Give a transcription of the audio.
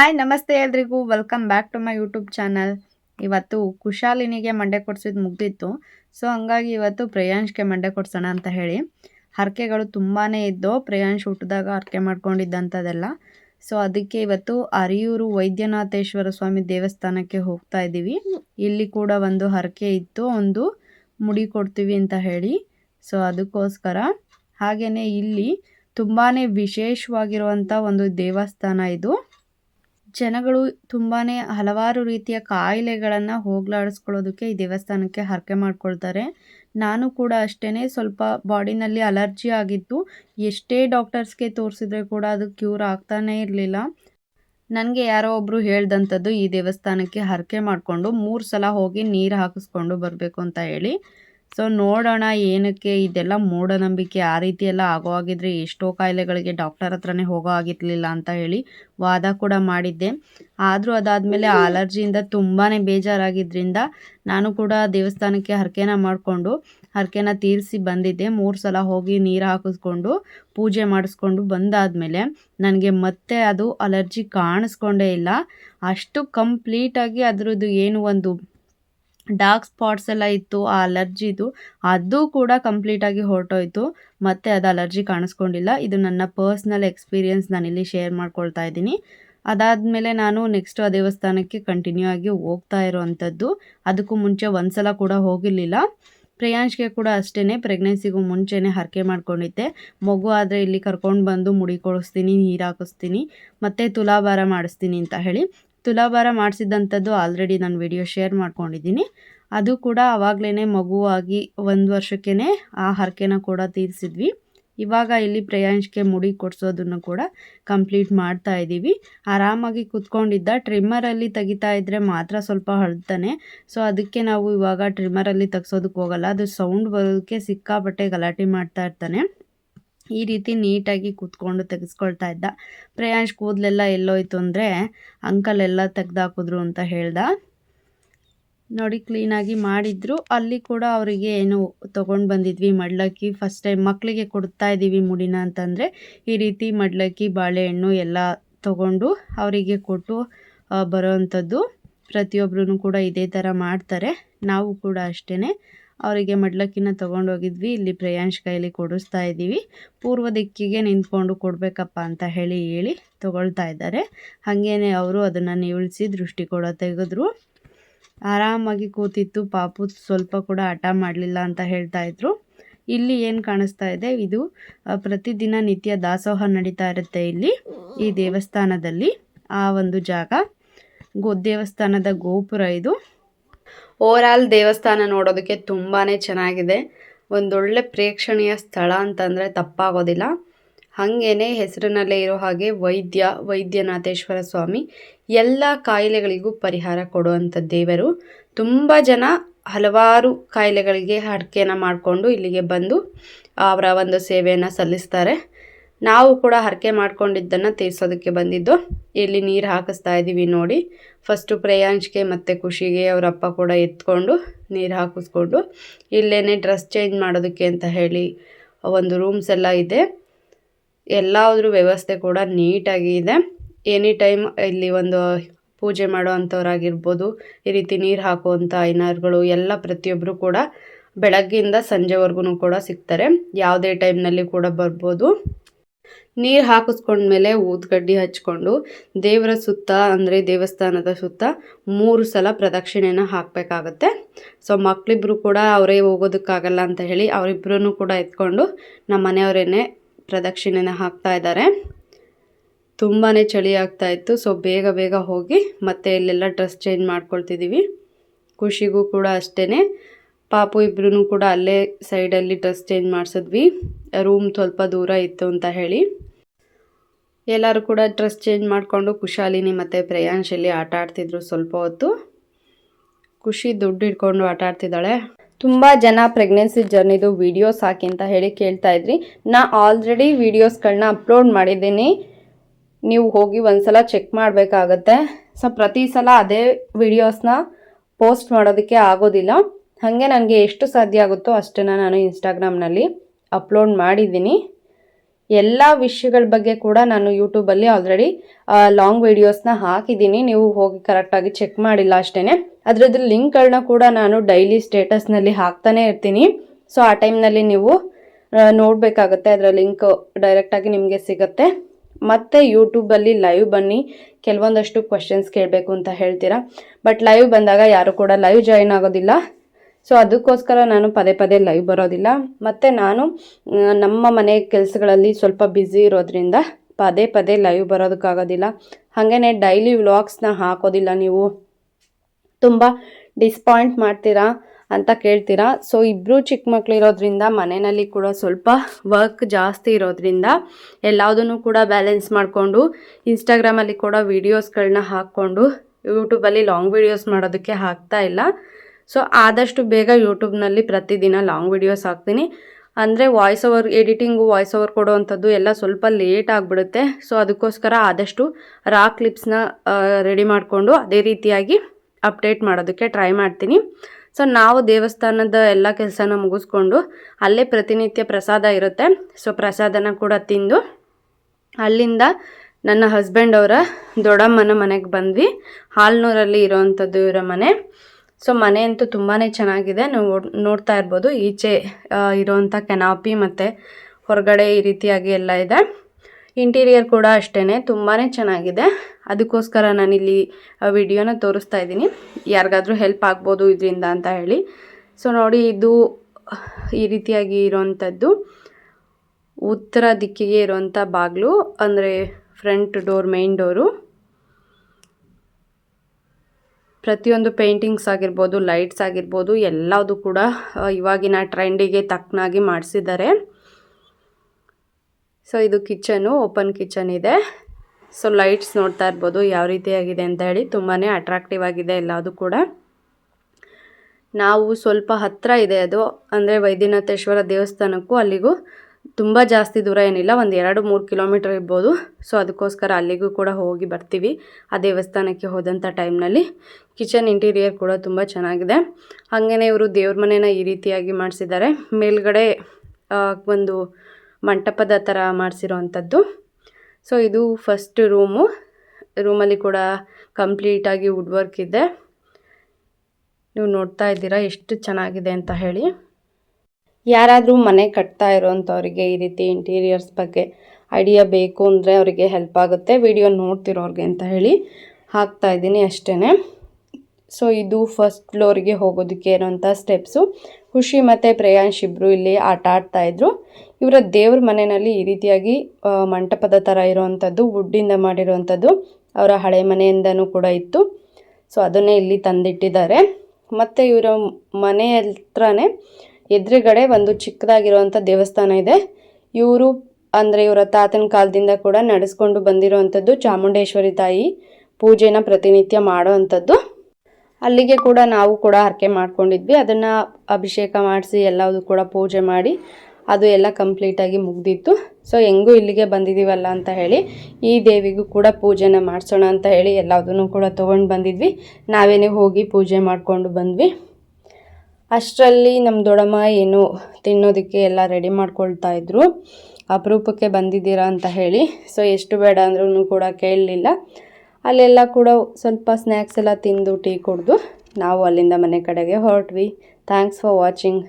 Hi ನಮಸ್ತೆ ಎಲ್ರಿಗೂ. Welcome back to my YouTube channel ಇವತ್ತು ಕುಶಾಲಿನಿಗೆ ಮಂಡೆ ಕೊಡ್ಸಿದ್ದು ಮುಗ್ದಿತ್ತು. ಸೊ ಹಂಗಾಗಿ ಇವತ್ತು ಪ್ರಯಾಂಶ್ಗೆ ಮಂಡೆ ಕೊಡ್ಸೋಣ ಅಂತ ಹೇಳಿ. ಹರಕೆಗಳು ತುಂಬಾ ಇದ್ದೋ ಪ್ರಯಾಂಶ್ ಹುಟ್ಟಿದಾಗ ಹರಕೆ ಮಾಡ್ಕೊಂಡಿದ್ದಂಥದ್ದೆಲ್ಲ. ಸೊ ಅದಕ್ಕೆ ಇವತ್ತು ಅರಿಯೂರು ವೈದ್ಯನಾಥೇಶ್ವರ ಸ್ವಾಮಿ ದೇವಸ್ಥಾನಕ್ಕೆ ಹೋಗ್ತಾ ಇದ್ದೀವಿ. ಇಲ್ಲಿ ಕೂಡ ಒಂದು ಹರಕೆ ಇತ್ತು. ಒಂದು ಮುಡಿ ಕೊಡ್ತೀವಿ ಅಂತ ಹೇಳಿ. ಸೊ ಅದಕ್ಕೋಸ್ಕರ ಹಾಗೆಯೇ ಇಲ್ಲಿ ತುಂಬಾ ವಿಶೇಷವಾಗಿರುವಂಥ ಒಂದು ದೇವಸ್ಥಾನ ಇದು. ಜನಗಳು ತುಂಬಾ ಹಲವಾರು ರೀತಿಯ ಕಾಯಿಲೆಗಳನ್ನು ಹೋಗಲಾಡಿಸ್ಕೊಳ್ಳೋದಕ್ಕೆ ಈ ದೇವಸ್ಥಾನಕ್ಕೆ ಹರಕೆ ಮಾಡ್ಕೊಳ್ತಾರೆ. ನಾನು ಕೂಡ ಅಷ್ಟೇ ಸ್ವಲ್ಪ ಬಾಡಿನಲ್ಲಿ ಅಲರ್ಜಿ ಆಗಿತ್ತು ಎಷ್ಟೇ ಡಾಕ್ಟರ್ಸ್ಗೆ ತೋರಿಸಿದ್ರೆ ಕೂಡ ಅದು ಕ್ಯೂರ್ ಆಗ್ತಾನೇ ಇರಲಿಲ್ಲ. ನನಗೆ ಯಾರೋ ಒಬ್ಬರು ಹೇಳ್ದಂಥದ್ದು ಈ ದೇವಸ್ಥಾನಕ್ಕೆ ಹರಕೆ ಮಾಡಿಕೊಂಡು ಮೂರು ಸಲ ಹೋಗಿ ನೀರು ಹಾಕಿಸ್ಕೊಂಡು ಬರಬೇಕು ಅಂತ ಹೇಳಿ. ಸೊ ನೋಡೋಣ ಏನಕ್ಕೆ ಇದೆಲ್ಲ ಮೂಢನಂಬಿಕೆ ಆ ರೀತಿ ಎಲ್ಲ ಆಗೋ ಆಗಿದ್ರೆ ಎಷ್ಟೋ ಕಾಯಿಲೆಗಳಿಗೆ ಡಾಕ್ಟರ್ ಹತ್ರನೇ ಹೋಗೋ ಆಗಿರ್ಲಿಲ್ಲ ಅಂತ ಹೇಳಿ ವಾದ ಕೂಡ ಮಾಡಿದ್ದೆ. ಆದರೂ ಅದಾದಮೇಲೆ ಅಲರ್ಜಿಯಿಂದ ತುಂಬಾ ಬೇಜಾರಾಗಿದ್ದರಿಂದ ನಾನು ಕೂಡ ದೇವಸ್ಥಾನಕ್ಕೆ ಹರಕೆನ ಮಾಡಿಕೊಂಡು ಹರಕೆನ ತೀರಿಸಿ ಬಂದಿದ್ದೆ. ಮೂರು ಸಲ ಹೋಗಿ ನೀರು ಹಾಕಿಸ್ಕೊಂಡು ಪೂಜೆ ಮಾಡಿಸ್ಕೊಂಡು ಬಂದಾದಮೇಲೆ ನನಗೆ ಮತ್ತೆ ಅದು ಅಲರ್ಜಿ ಕಾಣಿಸ್ಕೊಂಡೇ ಇಲ್ಲ. ಅಷ್ಟು ಕಂಪ್ಲೀಟಾಗಿ ಅದರದ್ದು ಏನು ಒಂದು ಡಾರ್ಕ್ ಸ್ಪಾಟ್ಸ್ ಎಲ್ಲ ಇತ್ತು, ಆ ಅಲರ್ಜಿದು ಅದು ಕೂಡ ಕಂಪ್ಲೀಟಾಗಿ ಹೊರಟೋಯ್ತು. ಮತ್ತೆ ಅದು ಅಲರ್ಜಿ ಕಾಣಿಸ್ಕೊಂಡಿಲ್ಲ. ಇದು ನನ್ನ ಪರ್ಸ್ನಲ್ ಎಕ್ಸ್ಪೀರಿಯನ್ಸ್ ನಾನಿಲ್ಲಿ ಶೇರ್ ಮಾಡ್ಕೊಳ್ತಾ ಇದ್ದೀನಿ. ಅದಾದಮೇಲೆ ನಾನು ನೆಕ್ಸ್ಟ್ ಆ ದೇವಸ್ಥಾನಕ್ಕೆ ಕಂಟಿನ್ಯೂ ಆಗಿ ಹೋಗ್ತಾ ಇರೋವಂಥದ್ದು. ಅದಕ್ಕೂ ಮುಂಚೆ ಒಂದು ಸಲ ಕೂಡ ಹೋಗಿರಲಿಲ್ಲ. ಪ್ರಿಯಾಂಶ್ಗೆ ಕೂಡ ಅಷ್ಟೇ ಪ್ರೆಗ್ನೆನ್ಸಿಗೂ ಮುಂಚೆನೇ ಹರಕೆ ಮಾಡ್ಕೊಂಡಿದ್ದೆ. ಮಗು ಆದರೆ ಇಲ್ಲಿ ಕರ್ಕೊಂಡು ಬಂದು ಮುಡಿ ಕೊಡಿಸ್ತೀನಿ, ನೀರು ಹಾಕಿಸ್ತೀನಿ, ಮತ್ತು ತುಲಾಭಾರ ಮಾಡಿಸ್ತೀನಿ ಅಂತ ಹೇಳಿ. ತುಲಾಭಾರ ಮಾಡಿಸಿದಂಥದ್ದು ಆಲ್ರೆಡಿ ನಾನು ವಿಡಿಯೋ ಶೇರ್ ಮಾಡ್ಕೊಂಡಿದ್ದೀನಿ. ಅದು ಕೂಡ ಆವಾಗಲೇ ಮಗುವಾಗಿ ಒಂದು ವರ್ಷಕ್ಕೇ ಆ ಹರಕೆನ ಕೂಡ ತೀರಿಸಿದ್ವಿ. ಇವಾಗ ಇಲ್ಲಿ ಪ್ರಯಾಣಿಕೆ ಮುಡಿ ಕೊಡಿಸೋದನ್ನು ಕೂಡ ಕಂಪ್ಲೀಟ್ ಮಾಡ್ತಾ ಇದ್ದೀವಿ. ಆರಾಮಾಗಿ ಕೂತ್ಕೊಂಡಿದ್ದ ಟ್ರಿಮ್ಮರಲ್ಲಿ ತೆಗಿತಾ ಇದ್ದರೆ ಮಾತ್ರ ಸ್ವಲ್ಪ ಹಳ್ತಾನೆ ಸೊ ಅದಕ್ಕೆ ನಾವು ಇವಾಗ ಟ್ರಿಮ್ಮರಲ್ಲಿ ತೆಗ್ಸೋದಕ್ಕೆ ಹೋಗಲ್ಲ. ಅದು ಸೌಂಡ್ ಬರೋದಕ್ಕೆ ಸಿಕ್ಕಾಪಟ್ಟೆ ಗಲಾಟೆ ಮಾಡ್ತಾ ಇರ್ತಾನೆ. ಈ ರೀತಿ ನೀಟಾಗಿ ಕೂತ್ಕೊಂಡು ತೆಗೆಸ್ಕೊಳ್ತಾ ಇದ್ದ. ಪ್ರಯಾಣ್ ಕೂದಲೆಲ್ಲ ಎಲ್ಲೋಯ್ತು ಅಂದರೆ ಅಂಕಲ್ ಎಲ್ಲ ತೆಗ್ದಾಕಿದ್ರು ಅಂತ ಹೇಳ್ದ. ನೋಡಿ ಕ್ಲೀನಾಗಿ ಮಾಡಿದ್ರು. ಅಲ್ಲಿ ಕೂಡ ಅವರಿಗೆ ಏನು ತೊಗೊಂಡು ಬಂದಿದ್ವಿ, ಮಡ್ಲಕ್ಕಿ. ಫಸ್ಟ್ ಟೈಮ್ ಮಕ್ಕಳಿಗೆ ಕೊಡ್ತಾ ಇದ್ದೀವಿ ಮುಡಿನ ಅಂತಂದರೆ, ಈ ರೀತಿ ಮಡ್ಲಕ್ಕಿ, ಬಾಳೆಹಣ್ಣು ಎಲ್ಲ ತಗೊಂಡು ಅವರಿಗೆ ಕೊಟ್ಟು ಬರೋವಂಥದ್ದು ಪ್ರತಿಯೊಬ್ಬರೂ ಕೂಡ ಇದೇ ಥರ ಮಾಡ್ತಾರೆ. ನಾವು ಕೂಡ ಅಷ್ಟೇ ಅವರಿಗೆ ಮಡ್ಲಕ್ಕಿನ ಹೋಗಿದ್ವಿ ಇಲ್ಲಿ ಪ್ರಯಾಂಶ್ ಕೈಲಿ ಕೊಡಿಸ್ತಾ ಇದ್ದೀವಿ. ಪೂರ್ವ ದಿಕ್ಕಿಗೆ ನಿಂತ್ಕೊಂಡು ಕೊಡಬೇಕಪ್ಪ ಅಂತ ಹೇಳಿ ಹೇಳಿ ತಗೊಳ್ತಾ ಇದ್ದಾರೆ. ಹಾಗೇನೆ ಅವರು ಅದನ್ನು ನಿವಳಿಸಿ ದೃಷ್ಟಿ ಕೊಡ ತೆಗೆದ್ರು. ಆರಾಮಾಗಿ ಕೂತಿತ್ತು. ಪಾಪು ಸ್ವಲ್ಪ ಕೂಡ ಹಠ ಮಾಡಲಿಲ್ಲ ಅಂತ ಹೇಳ್ತಾ ಇದ್ರು. ಇಲ್ಲಿ ಏನು ಕಾಣಿಸ್ತಾ ಇದೆ? ಇದು ಪ್ರತಿದಿನ ನಿತ್ಯ ದಾಸೋಹ ನಡೀತಾ ಇರುತ್ತೆ ಇಲ್ಲಿ, ಈ ದೇವಸ್ಥಾನದಲ್ಲಿ. ಆ ಒಂದು ಜಾಗ, ಗೋ, ದೇವಸ್ಥಾನದ ಗೋಪುರ ಇದು. ಓವರಾಲ್ ದೇವಸ್ಥಾನ ನೋಡೋದಕ್ಕೆ ತುಂಬಾ ಚೆನ್ನಾಗಿದೆ. ಒಂದೊಳ್ಳೆ ಪ್ರೇಕ್ಷಣೀಯ ಸ್ಥಳ ಅಂತಂದರೆ ತಪ್ಪಾಗೋದಿಲ್ಲ. ಹಾಗೇ ಹೆಸರಿನಲ್ಲೇ ಇರೋ ಹಾಗೆ ವೈದ್ಯ, ವೈದ್ಯನಾಥೇಶ್ವರ ಸ್ವಾಮಿ ಎಲ್ಲ ಕಾಯಿಲೆಗಳಿಗೂ ಪರಿಹಾರ ಕೊಡುವಂಥ ದೇವರು. ತುಂಬ ಜನ ಹಲವಾರು ಕಾಯಿಲೆಗಳಿಗೆ ಅಡ್ಕೆನ ಮಾಡಿಕೊಂಡು ಇಲ್ಲಿಗೆ ಬಂದು ಅವರ ಒಂದು ಸೇವೆಯನ್ನು ಸಲ್ಲಿಸ್ತಾರೆ. ನಾವು ಕೂಡ ಹರಕೆ ಮಾಡ್ಕೊಂಡಿದ್ದನ್ನು ತೀರ್ಸೋದಕ್ಕೆ ಬಂದಿದ್ದು. ಇಲ್ಲಿ ನೀರು ಹಾಕಿಸ್ತಾ ಇದ್ದೀವಿ ನೋಡಿ. ಫಸ್ಟು ಪ್ರೇಯಾಂಶ್ಗೆ ಮತ್ತು ಖುಷಿಗೆ ಅವರಪ್ಪ ಕೂಡ ಎತ್ಕೊಂಡು ನೀರು ಹಾಕಿಸ್ಕೊಂಡು ಇಲ್ಲೇ ಡ್ರೆಸ್ ಚೇಂಜ್ ಮಾಡೋದಕ್ಕೆ ಅಂತ ಹೇಳಿ ಒಂದು ರೂಮ್ಸ್ ಎಲ್ಲ ಇದೆ. ಎಲ್ಲಾದರೂ ವ್ಯವಸ್ಥೆ ಕೂಡ ನೀಟಾಗಿ ಇದೆ. ಎನಿ ಟೈಮ್ ಇಲ್ಲಿ ಒಂದು ಪೂಜೆ ಮಾಡೋ ಅಂಥವ್ರಾಗಿರ್ಬೋದು ಈ ರೀತಿ ನೀರು ಹಾಕುವಂಥ ಐನಾರ್ಗಳು ಎಲ್ಲ ಪ್ರತಿಯೊಬ್ಬರು ಕೂಡ ಬೆಳಗ್ಗೆಯಿಂದ ಸಂಜೆವರೆಗೂ ಕೂಡ ಸಿಗ್ತಾರೆ. ಯಾವುದೇ ಟೈಮ್ನಲ್ಲಿ ಕೂಡ ಬರ್ಬೋದು. ನೀರು ಹಾಕಿಸ್ಕೊಂಡ್ಮೇಲೆ ಊದ್ಗಡ್ಡಿ ಹಚ್ಕೊಂಡು ದೇವರ ಸುತ್ತ ಅಂದರೆ ದೇವಸ್ಥಾನದ ಸುತ್ತ ಮೂರು ಸಲ ಪ್ರದಕ್ಷಿಣೆನ ಹಾಕಬೇಕಾಗತ್ತೆ. ಸೊ ಮಕ್ಕಳಿಬ್ರು ಕೂಡ ಅವರೇ ಹೋಗೋದಕ್ಕಾಗಲ್ಲ ಅಂತ ಹೇಳಿ ಅವರಿಬ್ಬರೂ ಕೂಡ ಎತ್ಕೊಂಡು ನಮ್ಮ ಮನೆಯವರೇನೆ ಪ್ರದಕ್ಷಿಣೆನ ಹಾಕ್ತಾ ಇದ್ದಾರೆ. ತುಂಬಾ ಚಳಿ ಆಗ್ತಾ ಇತ್ತು. ಸೊ ಬೇಗ ಬೇಗ ಹೋಗಿ ಮತ್ತೆ ಇಲ್ಲೆಲ್ಲ ಡ್ರೆಸ್ ಚೇಂಜ್ ಮಾಡ್ಕೊಳ್ತಿದ್ದೀವಿ ಖುಷಿಗೂ ಕೂಡ ಅಷ್ಟೇ ಪಾಪು ಇಬ್ಬರೂ ಕೂಡ ಅಲ್ಲೇ ಸೈಡಲ್ಲಿ ಡ್ರೆಸ್ ಚೇಂಜ್ ಮಾಡಿಸಿದ್ವಿ. ರೂಮ್ ಸ್ವಲ್ಪ ದೂರ ಇತ್ತು ಅಂತ ಹೇಳಿ. ಎಲ್ಲರೂ ಕೂಡ ಡ್ರೆಸ್ ಚೇಂಜ್ ಮಾಡಿಕೊಂಡು ಕುಶಾಲಿನಿ ಮತ್ತು ಪ್ರಯಾಂಶಲಿ ಆಟ ಆಡ್ತಿದ್ರು ಸ್ವಲ್ಪ ಹೊತ್ತು. ಖುಷಿ ದುಡ್ಡು ಇಟ್ಕೊಂಡು ಆಟ ಆಡ್ತಿದ್ದಾಳೆ. ತುಂಬ ಜನ ಪ್ರೆಗ್ನೆನ್ಸಿ ಜರ್ನಿದು ವೀಡಿಯೋಸ್ ಹಾಕಿ ಅಂತ ಹೇಳಿ ಕೇಳ್ತಾ ಇದ್ರಿ. ನಾ ಆಲ್ರೆಡಿ ವೀಡಿಯೋಸ್ಗಳನ್ನ ಅಪ್ಲೋಡ್ ಮಾಡಿದ್ದೀನಿ. ನೀವು ಹೋಗಿ ಒಂದ್ಸಲ ಚೆಕ್ ಮಾಡಬೇಕಾಗತ್ತೆ. ಸೊ ಪ್ರತಿ ಸಲ ಅದೇ ವೀಡಿಯೋಸ್ನ ಪೋಸ್ಟ್ ಮಾಡೋದಕ್ಕೆ ಆಗೋದಿಲ್ಲ. ಹಾಗೆ ನನಗೆ ಎಷ್ಟು ಸಾಧ್ಯ ಆಗುತ್ತೋ ಅಷ್ಟನ್ನು ನಾನು ಇನ್ಸ್ಟಾಗ್ರಾಮ್ನಲ್ಲಿ ಅಪ್ಲೋಡ್ ಮಾಡಿದ್ದೀನಿ. ಎಲ್ಲ ವಿಷಯಗಳ ಬಗ್ಗೆ ಕೂಡ ನಾನು ಯೂಟ್ಯೂಬಲ್ಲಿ ಆಲ್ರೆಡಿ ಲಾಂಗ್ ವೀಡಿಯೋಸ್ನ ಹಾಕಿದ್ದೀನಿ. ನೀವು ಹೋಗಿ ಕರೆಕ್ಟಾಗಿ ಚೆಕ್ ಮಾಡಿಲ್ಲ ಅಷ್ಟೇ ಅದರದ್ದು ಲಿಂಕ್ಗಳನ್ನ ಕೂಡ ನಾನು ಡೈಲಿ ಸ್ಟೇಟಸ್ನಲ್ಲಿ ಹಾಕ್ತಾನೆ ಇರ್ತೀನಿ. ಸೊ ಆ ಟೈಮ್ನಲ್ಲಿ ನೀವು ನೋಡಬೇಕಾಗತ್ತೆ. ಅದರ ಲಿಂಕ್ ಡೈರೆಕ್ಟಾಗಿ ನಿಮಗೆ ಸಿಗುತ್ತೆ. ಮತ್ತು ಯೂಟ್ಯೂಬಲ್ಲಿ ಲೈವ್ ಬನ್ನಿ. ಕೆಲವೊಂದಷ್ಟು ಕ್ವಶನ್ಸ್ ಕೇಳಬೇಕು ಅಂತ ಹೇಳ್ತೀರಾ. ಬಟ್ ಲೈವ್ ಬಂದಾಗ ಯಾರು ಕೂಡ ಲೈವ್ ಜಾಯಿನ್ ಆಗೋದಿಲ್ಲ. ಸೊ ಅದಕ್ಕೋಸ್ಕರ ನಾನು ಪದೇ ಪದೇ ಲೈವ್ ಬರೋದಿಲ್ಲ. ಮತ್ತು ನಾನು ನಮ್ಮ ಮನೆ ಕೆಲಸಗಳಲ್ಲಿ ಸ್ವಲ್ಪ ಬ್ಯುಸಿ ಇರೋದ್ರಿಂದ ಪದೇ ಪದೇ ಲೈವ್ ಬರೋದಕ್ಕಾಗೋದಿಲ್ಲ. ಹಾಗೇ ಡೈಲಿ ವ್ಲಾಗ್ಸ್ನ ಹಾಕೋದಿಲ್ಲ ನೀವು. ತುಂಬ ಡಿಸ್ಪಾಯಿಂಟ್ ಮಾಡ್ತೀರಾ ಅಂತ ಕೇಳ್ತೀರಾ. ಸೊ ಇಬ್ಬರು ಚಿಕ್ಕ ಮಕ್ಕಳು ಇರೋದ್ರಿಂದ, ಮನೆಯಲ್ಲಿ ಕೂಡ ಸ್ವಲ್ಪ ವರ್ಕ್ ಜಾಸ್ತಿ ಇರೋದ್ರಿಂದ ಎಲ್ಲದನ್ನು ಕೂಡ ಬ್ಯಾಲೆನ್ಸ್ ಮಾಡಿಕೊಂಡು ಇನ್ಸ್ಟಾಗ್ರಾಮಲ್ಲಿ ಕೂಡ ವೀಡಿಯೋಸ್ಗಳನ್ನ ಹಾಕ್ಕೊಂಡು ಯೂಟ್ಯೂಬಲ್ಲಿ ಲಾಂಗ್ ವೀಡಿಯೋಸ್ ಮಾಡೋದಕ್ಕೆ ಆಗ್ತಾ ಇಲ್ಲ. ಸೊ ಆದಷ್ಟು ಬೇಗ ಯೂಟ್ಯೂಬ್ನಲ್ಲಿ ಪ್ರತಿದಿನ ಲಾಂಗ್ ವಿಡಿಯೋಸ್ ಹಾಕ್ತೀನಿ. ಅಂದರೆ voice over editing voice over ಕೊಡುವಂಥದ್ದು ಎಲ್ಲ ಸ್ವಲ್ಪ ಲೇಟ್ ಆಗಿಬಿಡುತ್ತೆ. ಸೊ ಅದಕ್ಕೋಸ್ಕರ ಆದಷ್ಟು ರಾ ಕ್ಲಿಪ್ಸ್ನ ರೆಡಿ ಮಾಡಿಕೊಂಡು ಅದೇ ರೀತಿಯಾಗಿ ಅಪ್ಡೇಟ್ ಮಾಡೋದಕ್ಕೆ ಟ್ರೈ ಮಾಡ್ತೀನಿ. ಸೊ ನಾವು ದೇವಸ್ಥಾನದ ಎಲ್ಲ ಕೆಲಸನ ಮುಗಿಸ್ಕೊಂಡು ಅಲ್ಲೇ ಪ್ರತಿನಿತ್ಯ ಪ್ರಸಾದ ಇರುತ್ತೆ. ಸೊ ಪ್ರಸಾದನ ಕೂಡ ತಿಂದು ಅಲ್ಲಿಂದ ನನ್ನ ಹಸ್ಬೆಂಡ್ ಅವರ ದೊಡ್ಡಮ್ಮನ ಮನೆಗೆ ಬಂದ್ವಿ. ಹಾಲ್ನೂರಲ್ಲಿ ಇರೋವಂಥದ್ದು ಇವರ ಮನೆ. ಸೊ ಮನೆ ಅಂತೂ ತುಂಬಾ ಚೆನ್ನಾಗಿದೆ. ನೀವು ನೋಡ್ತಾ ಇರ್ಬೋದು. ಈಚೆ ಇರೋವಂಥ ಕೆನಾಪಿ ಮತ್ತು ಹೊರಗಡೆ ಈ ರೀತಿಯಾಗಿ ಎಲ್ಲ ಇದೆ. ಇಂಟೀರಿಯರ್ ಕೂಡ ಅಷ್ಟೇ ತುಂಬಾ ಚೆನ್ನಾಗಿದೆ. ಅದಕ್ಕೋಸ್ಕರ ನಾನಿಲ್ಲಿ ವಿಡಿಯೋನ ತೋರಿಸ್ತಾ ಇದ್ದೀನಿ. ಯಾರಿಗಾದರೂ ಹೆಲ್ಪ್ ಆಗ್ಬೋದು ಇದರಿಂದ ಅಂತ ಹೇಳಿ. ಸೊ ನೋಡಿ, ಇದು, ಈ ರೀತಿಯಾಗಿ ಇರೋವಂಥದ್ದು ಉತ್ತರ ದಿಕ್ಕಿಗೆ ಇರೋವಂಥ ಬಾಗಿಲು, ಅಂದರೆ ಫ್ರಂಟ್ ಡೋರ್ ಮೇನ್ ಡೋರು ಪ್ರತಿಯೊಂದು ಪೇಂಟಿಂಗ್ಸ್ ಆಗಿರ್ಬೋದು ಲೈಟ್ಸ್ ಆಗಿರ್ಬೋದು, ಎಲ್ಲದು ಕೂಡ ಇವಾಗಿನ ಟ್ರೆಂಡಿಗೆ ತಕ್ಕನಾಗಿ ಮಾಡಿಸಿದ್ದಾರೆ. ಸೊ ಇದು ಕಿಚನು ಓಪನ್ ಕಿಚನ್ ಇದೆ. ಸೊ ಲೈಟ್ಸ್ ನೋಡ್ತಾ ಇರ್ಬೋದು, ಯಾವ ರೀತಿಯಾಗಿದೆ ಅಂತ ಹೇಳಿ ತುಂಬಾ ಅಟ್ರಾಕ್ಟಿವ್ ಆಗಿದೆ ಎಲ್ಲದು ಕೂಡ. ನಾವು ಸ್ವಲ್ಪ ಹತ್ತಿರ ಇದೆ ಅದು, ಅಂದರೆ ವೈದ್ಯನಾಥೇಶ್ವರ ದೇವಸ್ಥಾನಕ್ಕೂ ಅಲ್ಲಿಗೂ ತುಂಬ ಜಾಸ್ತಿ ದೂರ ಏನಿಲ್ಲ, ಒಂದು ಎರಡು ಮೂರು ಕಿಲೋಮೀಟರ್ ಇರ್ಬೋದು. ಸೊ ಅದಕ್ಕೋಸ್ಕರ ಅಲ್ಲಿಗೂ ಕೂಡ ಹೋಗಿ ಬರ್ತೀವಿ. ಆ ದೇವಸ್ಥಾನಕ್ಕೆ ಹೋದಂಥ ಟೈಮ್ನಲ್ಲಿ. ಕಿಚನ್ ಇಂಟೀರಿಯರ್ ಕೂಡ ತುಂಬ ಚೆನ್ನಾಗಿದೆ. ಹಾಗೆಯೇ ಇವರು ದೇವ್ರ ಮನೇನ ಈ ರೀತಿಯಾಗಿ ಮಾಡಿಸಿದ್ದಾರೆ. ಮೇಲ್ಗಡೆ ಒಂದು ಮಂಟಪದ ಥರ ಮಾಡಿಸಿರೋವಂಥದ್ದು ಸೊ ಇದು ಫಸ್ಟ್ ರೂಮು ರೂಮಲ್ಲಿ ಕೂಡ ಕಂಪ್ಲೀಟಾಗಿ ವುಡ್ ವರ್ಕ್ ಇದೆ. ನೀವು ನೋಡ್ತಾ ಇದ್ದೀರಾ ಎಷ್ಟು ಚೆನ್ನಾಗಿದೆ ಅಂತ ಹೇಳಿ. ಯಾರಾದರೂ ಮನೆ ಕಟ್ತಾ ಇರೋವಂಥವ್ರಿಗೆ ಈ ರೀತಿ ಇಂಟೀರಿಯರ್ಸ್ ಬಗ್ಗೆ ಐಡಿಯಾ ಬೇಕು ಅಂದರೆ ಅವರಿಗೆ ಹೆಲ್ಪ್ ಆಗುತ್ತೆ. ವಿಡಿಯೋ ನೋಡ್ತಿರೋರಿಗೆ ಅಂತ ಹೇಳಿ ಹಾಕ್ತಾ ಇದ್ದೀನಿ ಅಷ್ಟೇ ಸೊ ಇದು ಫಸ್ಟ್ ಫ್ಲೋರಿಗೆ ಹೋಗೋದಕ್ಕೆ ಇರೋಂಥ ಸ್ಟೆಪ್ಸು ಖುಷಿ ಮತ್ತು ಪ್ರೇಯಾಂಶ್ ಇಬ್ಬರು ಇಲ್ಲಿ ಆಟ ಆಡ್ತಾ ಇದ್ರು. ಇವರ ದೇವ್ರ ಮನೆಯಲ್ಲಿ ಈ ರೀತಿಯಾಗಿ ಮಂಟಪದ ಥರ ಇರೋವಂಥದ್ದು ವುಡ್ಡಿಂದ ಮಾಡಿರೋವಂಥದ್ದು ಅವರ ಹಳೆ ಮನೆಯಿಂದನೂ ಕೂಡ ಇತ್ತು. ಸೊ ಅದನ್ನೇ ಇಲ್ಲಿ ತಂದಿಟ್ಟಿದ್ದಾರೆ. ಮತ್ತು ಇವರ ಮನೆ ಹತ್ರನೇ ಎದುರುಗಡೆ ಒಂದು ಚಿಕ್ಕದಾಗಿರುವಂಥ ದೇವಸ್ಥಾನ ಇದೆ. ಇವರು ಅಂದರೆ ಇವರ ತಾತನ ಕಾಲದಿಂದ ಕೂಡ ನಡೆಸ್ಕೊಂಡು ಬಂದಿರುವಂಥದ್ದು ಚಾಮುಂಡೇಶ್ವರಿ ತಾಯಿ ಪೂಜೆನ ಪ್ರತಿನಿತ್ಯ ಮಾಡೋ ಅಂಥದ್ದು ಅಲ್ಲಿಗೆ ಕೂಡ ನಾವು ಕೂಡ ಹರಕೆ ಮಾಡ್ಕೊಂಡಿದ್ವಿ. ಅದನ್ನು ಅಭಿಷೇಕ ಮಾಡಿಸಿ ಎಲ್ಲವೂ ಕೂಡ ಪೂಜೆ ಮಾಡಿ ಅದು ಎಲ್ಲ ಕಂಪ್ಲೀಟಾಗಿ ಮುಗ್ದಿತ್ತು. ಸೊ ಹೆಂಗೂ ಇಲ್ಲಿಗೆ ಬಂದಿದ್ದೀವಲ್ಲ ಅಂತ ಹೇಳಿ ಈ ದೇವಿಗೂ ಕೂಡ ಪೂಜೆನ ಮಾಡಿಸೋಣ ಅಂತ ಹೇಳಿ ಎಲ್ಲದನ್ನು ಕೂಡ ತೊಗೊಂಡು ಬಂದಿದ್ವಿ. ನಾವೇನೇ ಹೋಗಿ ಪೂಜೆ ಮಾಡಿಕೊಂಡು ಬಂದ್ವಿ. ಅಷ್ಟರಲ್ಲಿ ನಮ್ಮ ದೊಡ್ಡಮ್ಮ ಏನು ತಿನ್ನೋದಕ್ಕೆ ಎಲ್ಲ ರೆಡಿ ಮಾಡ್ಕೊಳ್ತಾ ಇದ್ರು. ಅಪರೂಪಕ್ಕೆ ಬಂದಿದ್ದೀರಾ ಅಂತ ಹೇಳಿ. ಸೊ ಎಷ್ಟು ಬೇಡ ಅಂದ್ರೂ ಕೂಡ ಕೇಳಲಿಲ್ಲ. ಅಲ್ಲೆಲ್ಲ ಕೂಡ ಸ್ವಲ್ಪ ಸ್ನ್ಯಾಕ್ಸ್ ಎಲ್ಲ ತಿಂದು ಟೀ ಕುಡಿದು ನಾವು ಅಲ್ಲಿಂದ ಮನೆ ಕಡೆಗೆ ಹೊರಟ್ವಿ. Thanks for watching